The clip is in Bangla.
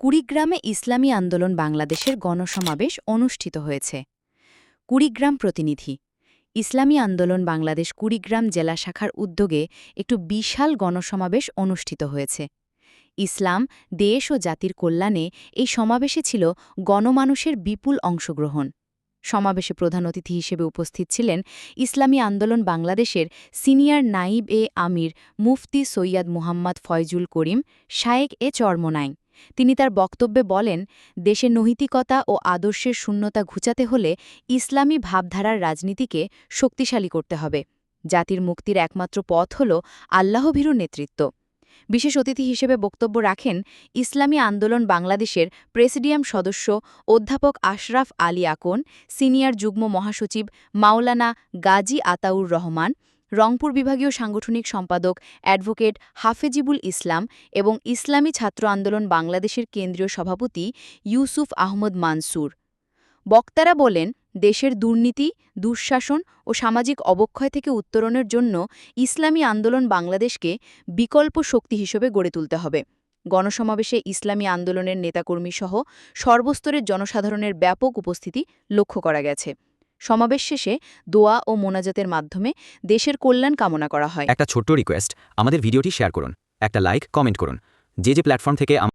কুড়িগ্রামে ইসলামী আন্দোলন বাংলাদেশের গণসমাবেশ অনুষ্ঠিত হয়েছে। কুড়িগ্রাম প্রতিনিধি, ইসলামী আন্দোলন বাংলাদেশ কুড়িগ্রাম জেলা শাখার উদ্যোগে একটু বিশাল গণসমাবেশ অনুষ্ঠিত হয়েছে। ইসলাম, দেশ ও জাতির কল্যাণে এই সমাবেশে ছিল গণমানুষের বিপুল অংশগ্রহণ। সমাবেশে প্রধান অতিথি হিসেবে উপস্থিত ছিলেন ইসলামী আন্দোলন বাংলাদেশের সিনিয়র নাইব এ আমির মুফতি সৈয়দ মুহাম্মদ ফয়জুল করিম, শায়েক এ চর্মনাই। তিনি তার বক্তব্যে বলেন দেশে নৈতিকতা ও আদর্শের শূন্যতা ঘুচাতে হলে ইসলামী ভাবধারার রাজনীতিকে শক্তিশালী করতে হবে। জাতির মুক্তির একমাত্র পথ হল আল্লাহভীরু নেতৃত্ব। বিশেষ অতিথি হিসেবে বক্তব্য রাখেন, ইসলামী আন্দোলন বাংলাদেশের প্রেসিডিয়াম সদস্য অধ্যাপক আশরাফ আলী আকন, সিনিয়র যুগ্ম মহাসচিব মাওলানা গাজী আতাউর রহমান রংপুর বিভাগীয় সাংগঠনিক সম্পাদক অ্যাডভোকেট হাফেজিবুল ইসলাম এবং ইসলামী ছাত্র আন্দোলন বাংলাদেশের কেন্দ্রীয় সভাপতি ইউসুফ আহমদ মানসুর। বক্তারা বলেন, দেশের দুর্নীতি, দুঃশাসন ও সামাজিক অবক্ষয় থেকে উত্তরণের জন্য ইসলামী আন্দোলন বাংলাদেশকে বিকল্প শক্তি হিসেবে গড়ে তুলতে হবে। গণসমাবেশে ইসলামী আন্দোলনের নেতাকর্মীসহ সর্বস্তরের জনসাধারণের ব্যাপক উপস্থিতি লক্ষ্য করা গেছে। সমাবেশ শেষে দোয়া ও মোনাজাতের মাধ্যমে দেশের কল্যাণ কামনা করা হয়। একটা ছোট্ট রিকোয়েস্ট আমাদের ভিডিওটি শেয়ার করুন, একটা লাইক কমেন্ট করুন। যে যে প্ল্যাটফর্ম থেকে